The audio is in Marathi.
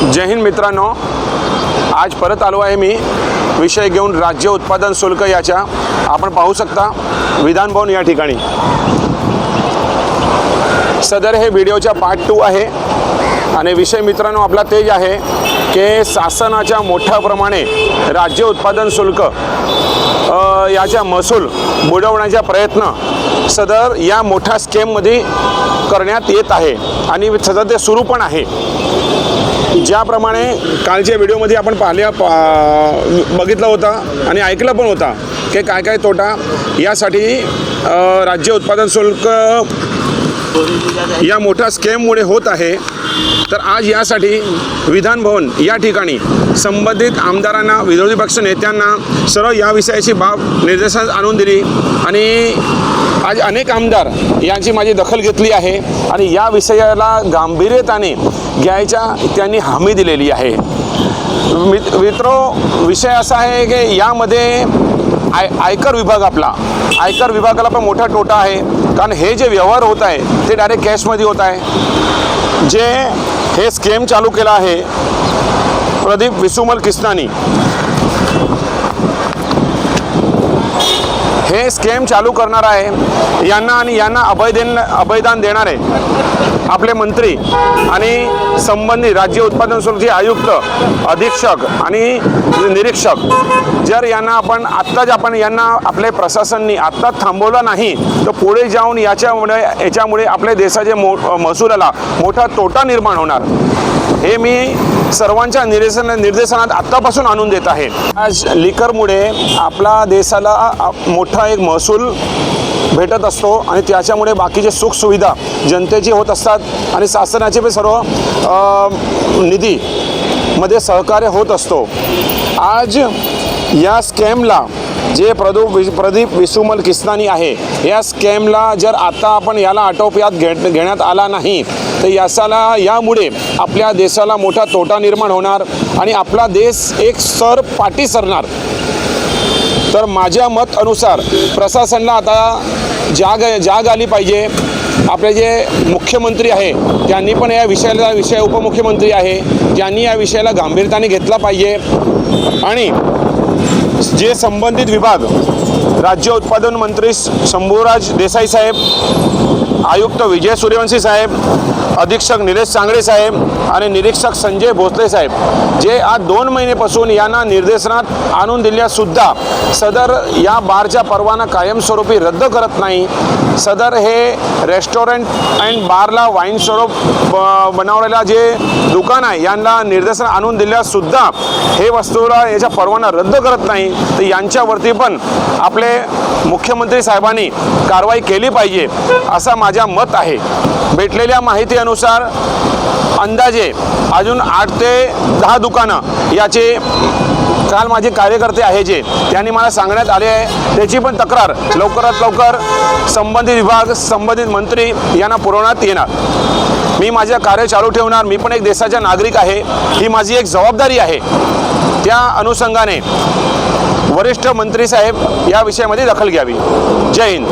जय हिंद मित्रांनो. आज परत आलो आहे मी. विषय घेऊन राज्य उत्पादन शुल्क याच्या. आपण पाहू शकता विधानभवन या ठिकाणी. सदर हे व्हिडिओच्या पार्ट टू आहे. आणि विषय मित्रांनो आपला तेज आहे की शासनाच्या मोठ्या प्रमाणे राज्य उत्पादन शुल्क याच्या याचा महसूल बुडवण्याचा प्रयत्न सदर या मोठ्या स्केममध्ये करण्यात येत आहे. आणि सदर ते सुरू पण आहे. ज्याप्रमाणे कालच्या व्हिडिओमध्ये आपण पाहिल्या पा बघितलं होतं आणि ऐकलं पण होता की काय काय तोटा यासाठी राज्य उत्पादन शुल्क या मोठ्या स्कॅममुळे होत आहे. तर आज यासाठी विधान भवन या ठिकाणी संबंधित आमदारांना विरोधी पक्ष नेत्यांना सर्व या विषयाची बाब निर्देशात आणून दिली. आणि आज अनेक आमदार यांची माझी दखल घेतली आहे. आणि या विषयाला गांभीर्यताने घ्यायच्या त्यांनी हमी दिलेली आहे. मित्र विषय असा आहे की यामध्ये आय आयकर विभाग आपला. आयकर विभागाला पण मोठा तोटा आहे. कारण हे जे व्यवहार होत आहे ते डायरेक्ट कॅशमध्ये होत आहे. जे हे स्केम चालू केलं आहे प्रदीप विसुमल किस्नानी. हे स्केम चालू करणार आहे. यांना आणि यांना अभयदेन अभयदान देणारे आपले मंत्री आणि संबंधित राज्य उत्पादन शुल्कचे आयुक्त अधीक्षक आणि निरीक्षक जर यांना आपण आत्ताच आपण यांना आपले प्रशासननी आत्ताच थांबवलं नाही तर पुढे जाऊन याच्यामुळे याच्यामुळे आपल्या देशाचे मो महसुलाला मोठा तोटा निर्माण होणार. हे मी सर्वांच्या निर्देशन निर्देशनात आत्तापासून आणून देत आहे. आज लिकरमुळे आपला देशाला मोठा एक महसूल भेटत असतो आणि त्याच्यामुळे बाकीचे सुखसुविधा जनतेची होत असतात आणि शासनाचे पण सर्व निधीमध्ये निधी मध्ये सहकार्य होत असतो. आज या स्कॅमला जे प्रदू वि- प्रदीप विसुमल किस्तानी आहे या स्कॅमला जर आता आपण याला आटोप्यात घे घेण्यात आला नाही तर यासाला यामुळे आपल्या देशाला मोठा तोटा निर्माण होणार आणि आपला देश एक सर पाठी सरणार. तर माझ्या मत अनुसार प्रशासनाला आता जाग जाग आली पाहिजे. आपले जे मुख्यमंत्री आहे त्यांनी पण या विषयाला विषय उपमुख्यमंत्री आहे त्यांनी या विषयाला गांभीर्याने घेतला पाहिजे. आणि जे संबंधित विभाग राज्य उत्पादन मंत्री शंभूराज देसाई साहेब आयुक्त विजय सूर्यवंशी साहेब अधीक्षक निलेश सांगडे साहेब आणि निरीक्षक संजय भोसले साहेब जे आज दोन महिनेपासून यांना निर्देशनात आणून दिल्यासुद्धा सदर या बारच्या परवाना कायमस्वरूपी रद्द करत नाही. सदर हे रेस्टॉरंट अँड बारला वाईन स्वरूप ब- बनवलेला जे दुकान आहे यांना निर्देशन आणून दिल्यासुद्धा हे वस्तूला याचा परवाना रद्द करत नाही. तर यांच्यावरती पण आपले मुख्यमंत्री साहेबांनी कारवाई केली पाहिजे असा माझा मत आहे. भेटलेल्या माहितीनुसार अंदाजे अजून आठ ते दहा दुकानं याचे काल माझे कार्यकर्ते आहे जे त्यांनी मला सांगण्यात आले आहे. त्याची पण तक्रार लवकरात लवकर संबंधित विभाग संबंधित मंत्री यांना पुरवण्यात येणार. मी माझं कार्य चालू ठेवणार मी पण एक देशाचा नागरिक आहे. ही माझी एक जबाबदारी आहे. त्या अनुषंगाने वरिष्ठ मंत्री साहेब या विषयामध्ये दखल घ्यावी. जय हिंद.